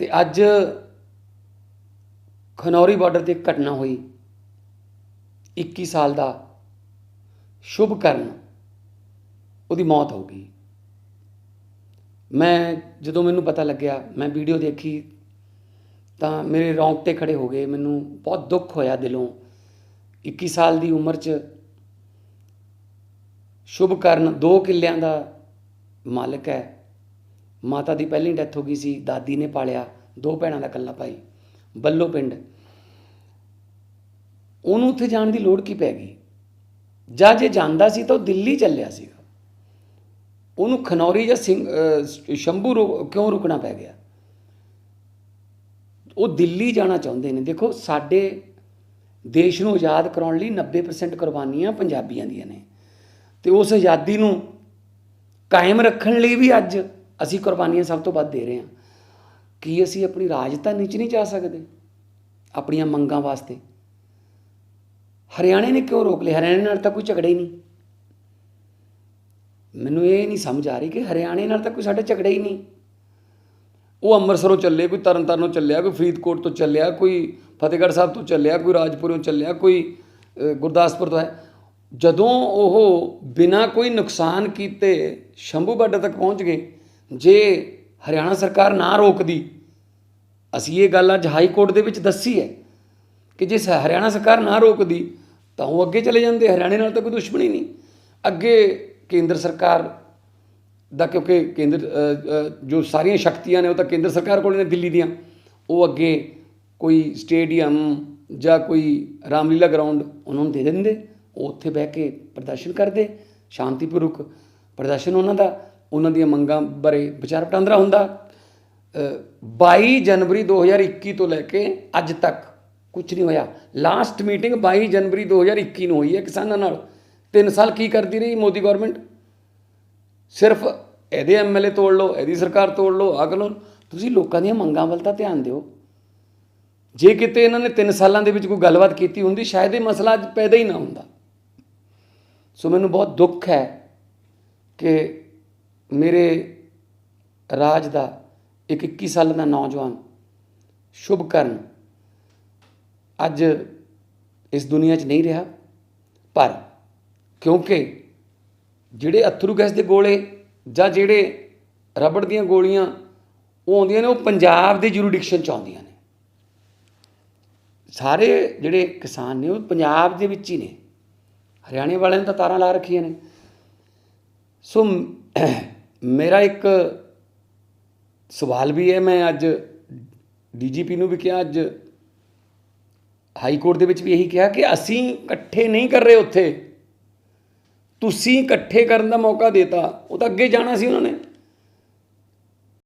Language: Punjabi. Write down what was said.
ਤੇ ਅੱਜ ਖਨੌਰੀ ਬਾਰਡਰ ਤੇ ਇੱਕ ਘਟਨਾ ਹੋਈ 21 ਸਾਲ ਦਾ ਸ਼ੁਭ ਕਰਨ ਉਹਦੀ ਮੌਤ ਹੋ ਗਈ। ਮੈਂ ਜਦੋਂ ਮੈਨੂੰ ਪਤਾ ਲੱਗਿਆ, ਮੈਂ ਵੀਡੀਓ ਦੇਖੀ, ਤਾਂ ਮੇਰੇ ਰੌਂਗਟੇ ਖੜੇ ਹੋ ਗਏ। ਮੈਨੂੰ ਬਹੁਤ ਦੁੱਖ ਹੋਇਆ ਦਿਲੋਂ। 21 ਸਾਲ ਦੀ ਉਮਰ 'ਚ ਸ਼ੁਭਕਰਨ ਦੋ ਕਿੱਲਿਆਂ ਦਾ ਮਾਲਕ ਹੈ। ਮਾਤਾ ਦੀ ਪਹਿਲੀ ਡੈਥ ਹੋ ਗਈ ਸੀ, ਦਾਦੀ ਨੇ ਪਾਲਿਆ, ਦੋ ਭੈਣਾਂ ਦਾ ਇਕੱਲਾ ਭਾਈ, ਬੱਲੋ ਪਿੰਡ। ਉਹਨੂੰ ਉੱਥੇ ਜਾਣ ਦੀ ਲੋੜ ਕੀ ਪੈ ਗਈ? ਜਾਂ ਜੇ ਜਾਂਦਾ ਸੀ ਤਾਂ ਉਹ ਦਿੱਲੀ ਚੱਲਿਆ ਸੀਗਾ। ਉਹਨੂੰ ਖਨੌਰੀ ਜਾਂ ਸਿੰਘ ਸ਼ੰਭੂ ਰੁ- ਕਿਉਂ ਰੁਕਣਾ ਪੈ ਗਿਆ? ਉਹ ਦਿੱਲੀ ਜਾਣਾ ਚਾਹੁੰਦੇ ਨੇ। ਦੇਖੋ, ਸਾਡੇ ਦੇਸ਼ ਨੂੰ ਆਜ਼ਾਦ ਕਰਾਉਣ ਲਈ 90% ਕੁਰਬਾਨੀਆਂ ਪੰਜਾਬੀਆਂ ਦੀਆਂ ਨੇ। ਤੇ ਉਸ ਆਜ਼ਾਦੀ ਨੂੰ ਕਾਇਮ ਰੱਖਣ ਲਈ ਵੀ ਅੱਜ ਅਸੀਂ ਕੁਰਬਾਨੀਆਂ ਸਭ ਤੋਂ ਵੱਧ ਦੇ ਰਹੇ ਹਾਂ। ਕੀ ਅਸੀਂ ਆਪਣੀ ਰਾਜਧਾਨੀ 'ਚ ਨਹੀਂ ਜਾ ਸਕਦੇ? ਆਪਣੀਆਂ ਮੰਗਾਂ ਵਾਸਤੇ। ਹਰਿਆਣੇ ਨੇ ਕਿਉਂ ਰੋਕ ਲਿਆ? ਹਰਿਆਣੇ ਨਾਲ ਤਾਂ ਕੋਈ ਝਗੜਾ ਹੀ ਨਹੀਂ। ਮੈਨੂੰ ਇਹ ਨਹੀਂ ਸਮਝ ਆ ਰਹੀ ਕਿ ਹਰਿਆਣੇ ਨਾਲ ਤਾਂ ਕੋਈ ਸਾਡੇ ਝਗੜਾ ਹੀ ਨਹੀਂ। ਉਹ ਅੰਮ੍ਰਿਤਸਰੋਂ ਚੱਲੇ ਕੋਈ ਤਰਨਤਾਰਨੋਂ ਚੱਲਿਆ, ਕੋਈ ਫਰੀਦਕੋਟ ਤੋਂ ਚੱਲਿਆ, ਕੋਈ ਫਤਿਹਗੜ੍ਹ ਸਾਹਿਬ ਤੋਂ ਚੱਲਿਆ, ਕੋਈ ਰਾਜਪੁਰੋਂ ਚੱਲਿਆ, ਕੋਈ ਗੁਰਦਾਸਪੁਰ ਤੋਂ ਹੈ ਜਦੋਂ ਉਹ ਬਿਨਾਂ ਕੋਈ ਨੁਕਸਾਨ ਕੀਤੇ ਸ਼ੰਭੂ ਬਾਰਡਰ ਤੱਕ ਪਹੁੰਚ ਗਏ ਜੇ ਹਰਿਆਣਾ ਸਰਕਾਰ ਨਾ ਰੋਕਦੀ, ਅਸੀਂ ਇਹ ਗੱਲ ਅੱਜ ਹਾਈ ਕੋਰਟ ਦੇ ਵਿੱਚ ਦੱਸੀ ਹੈ ਕਿ ਜੇ ਸ- ਹਰਿਆਣਾ ਸਰਕਾਰ ਨਾ ਰੋਕਦੀ, ਤਾਂ ਉਹ ਅੱਗੇ ਚਲੇ ਜਾਂਦੇ, ਹਰਿਆਣੇ ਨਾਲ ਤਾਂ ਕੋਈ ਦੁਸ਼ਮਣੀ ਨਹੀਂ। ਅੱਗੇ ਕੇਂਦਰ ਸਰਕਾਰ ਦਾ, ਕਿਉਂਕਿ ਕੇਂਦਰ ਜੋ ਸਾਰੀਆਂ ਸ਼ਕਤੀਆਂ ਨੇ ਉਹ ਤਾਂ ਕੇਂਦਰ ਸਰਕਾਰ ਕੋਲ ਨੇ ਦਿੱਲੀ ਦੀਆਂ, ਉਹ ਅੱਗੇ ਕੋਈ ਸਟੇਡੀਅਮ ਜਾਂ ਕੋਈ ਰਾਮਲੀਲਾ ਗਰਾਊਂਡ ਉਹਨਾਂ ਨੂੰ ਦੇ ਦਿੰਦੇ, ਉਹ ਉੱਥੇ ਬਹਿ ਕੇ ਪ੍ਰਦਰਸ਼ਨ ਕਰਦੇ, ਸ਼ਾਂਤੀਪੂਰਵਕ ਪ੍ਰਦਰਸ਼ਨ ਉਹਨਾਂ ਦਾ। ਉਹਨਾਂ ਦੀਆਂ ਮੰਗਾਂ ਬਾਰੇ ਵਿਚਾਰ ਵਟਾਂਦਰਾ ਹੁੰਦਾ। ਅ, 22 ਜਨਵਰੀ 2021 ਤੋਂ ਲੈ ਕੇ ਅੱਜ ਤੱਕ ਕੁਝ ਨਹੀਂ ਹੋਇਆ। ਲਾਸਟ ਮੀਟਿੰਗ 22 ਜਨਵਰੀ 2021 ਨੂੰ ਹੋਈ ਹੈ ਕਿਸਾਨਾਂ ਨਾਲ। 3 ਸਾਲ ਕੀ ਕਰਦੀ ਰਹੀ ਮੋਦੀ ਗਵਰਨਮੈਂਟ ਸਿਰਫ ਇਹਦੇ ਐਮਐਲਏ ਤੋੜ ਲਓ ਇਹਦੀ ਸਰਕਾਰ ਤੋੜ ਲਓ ਆਹ ਕਰ ਲਓ ਤੁਸੀਂ ਲੋਕਾਂ ਦੀਆਂ ਮੰਗਾਂ ਵੱਲ ਤਾਂ ਧਿਆਨ ਦਿਓ। ਜੇ ਕਿਤੇ ਇਹਨਾਂ ਨੇ 3 ਸਾਲਾਂ ਦੇ ਵਿੱਚ ਕੋਈ ਗੱਲਬਾਤ ਕੀਤੀ ਹੁੰਦੀ ਸ਼ਾਇਦ ਇਹ ਮਸਲਾ ਅੱਜ ਪੈਦਾ ਹੀ ਨਾ ਹੁੰਦਾ। ਸੋ ਮੈਨੂੰ ਬਹੁਤ ਦੁੱਖ ਹੈ ਕਿ ਮੇਰੇ ਰਾਜ ਦਾ ਇੱਕ 21 ਸਾਲ ਦਾ ਨੌਜਵਾਨ ਸ਼ੁਭਕਰਨ ਅੱਜ ਇਸ ਦੁਨੀਆ 'ਚ ਨਹੀਂ ਰਿਹਾ, ਪਰ ਕਿਉਂਕਿ ਜਿਹੜੇ ਅਥਰੂ ਗੈਸ ਦੇ ਗੋਲੇ ਜਾਂ ਜਿਹੜੇ ਰਬੜ ਦੀਆਂ ਗੋਲੀਆਂ ਉਹ ਆਉਂਦੀਆਂ ਨੇ, ਉਹ ਪੰਜਾਬ ਦੇ ਜੁਰੀਡਿਕਸ਼ਨ 'ਚ ਆਉਂਦੀਆਂ ਨੇ। ਸਾਰੇ ਜਿਹੜੇ ਕਿਸਾਨ ਨੇ, ਉਹ ਪੰਜਾਬ ਦੇ ਵਿੱਚ ਹੀ ਨੇ। ਹਰਿਆਣੇ ਵਾਲਿਆਂ ਨੇ ਤਾਂ ਤਾਰਾਂ ਲਾ ਰੱਖੀਆਂ ਨੇ। ਸੋ ਮੇਰਾ ਇੱਕ ਸਵਾਲ ਵੀ ਹੈ, ਮੈਂ ਅੱਜ ਡੀਜੀਪੀ ਨੂੰ ਵੀ ਕਿਹਾ, ਅੱਜ ਹਾਈ ਕੋਰਟ ਦੇ ਵਿੱਚ ਵੀ ਇਹੀ ਕਿਹਾ ਕਿ ਅਸੀਂ ਇਕੱਠੇ ਨਹੀਂ ਕਰ ਰਹੇ ਉੱਥੇ। ਤੁਸੀਂ ਇਕੱਠੇ ਕਰਨ ਦਾ ਮੌਕਾ ਦੇਤਾ, ਉਹ ਤਾਂ ਅੱਗੇ ਜਾਣਾ ਸੀ ਉਹਨਾਂ ਨੇ।